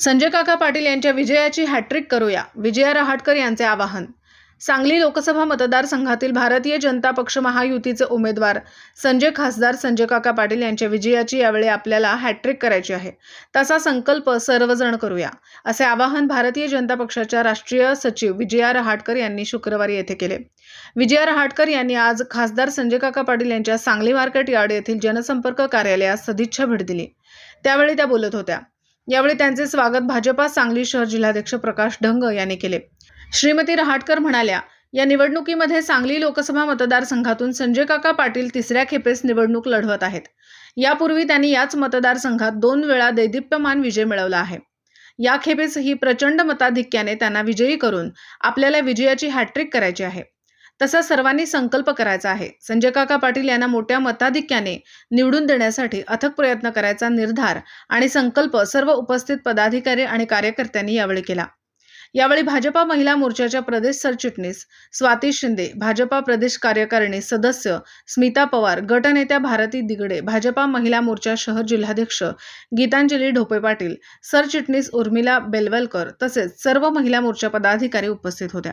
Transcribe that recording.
संजय काका पाटील यांच्या विजयाची हॅट्रिक करूया. विजया रहाटकर यांचे आवाहन. सांगली लोकसभा मतदारसंघातील भारतीय जनता पक्ष महायुतीचे उमेदवार संजय खासदार संजय काका पाटील यांच्या विजयाची यावेळी आपल्याला हॅट्रिक करायची आहे. तसा संकल्प सर्वजण करूया. असे आवाहन भारतीय जनता पक्षाच्या राष्ट्रीय सचिव विजया रहाटकर यांनी शुक्रवारी येथे केले. विजया रहाटकर यांनी आज खासदार संजय काका पाटील यांच्या सांगली मार्केट यार्ड येथील जनसंपर्क कार्यालयात सदिच्छा भेट दिली. त्यावेळी त्या बोलत होत्या. यावेळी त्यांचे स्वागत भाजपा सांगली शहर जिल्हाध्यक्ष प्रकाश ढंग यांनी केले. श्रीमती रहाटकर म्हणाल्या या निवडणुकीमध्ये सांगली लोकसभा मतदारसंघातून संजय काका पाटील तिसऱ्या खेपेस निवडणूक लढवत आहेत. यापूर्वी त्यांनी याच मतदारसंघात दोन वेळा दैदिप्यमान विजय मिळवला आहे. या खेपेसही प्रचंड मताधिक्याने त्यांना विजयी करून आपल्याला विजयाची हॅट्रिक करायची आहे. तसा सर्वांनी संकल्प करायचा आहे. संजय काका पाटील यांना मोठ्या मताधिक्याने निवडून देण्यासाठी अथक प्रयत्न करायचा निर्धार आणि संकल्प सर्व उपस्थित पदाधिकारी आणि कार्यकर्त्यांनी यावेळी केला. यावेळी भाजपा महिला मोर्चाच्या प्रदेश सरचिटणीस स्वाती शिंदे भाजपा प्रदेश कार्यकारिणी सदस्य स्मिता पवार गटनेत्या भारती दिगडे भाजपा महिला मोर्चा शहर जिल्हाध्यक्ष गीतांजली ढोपे पाटील सरचिटणीस उर्मिला बेलवलकर तसेच सर्व महिला मोर्चा पदाधिकारी उपस्थित होत्या.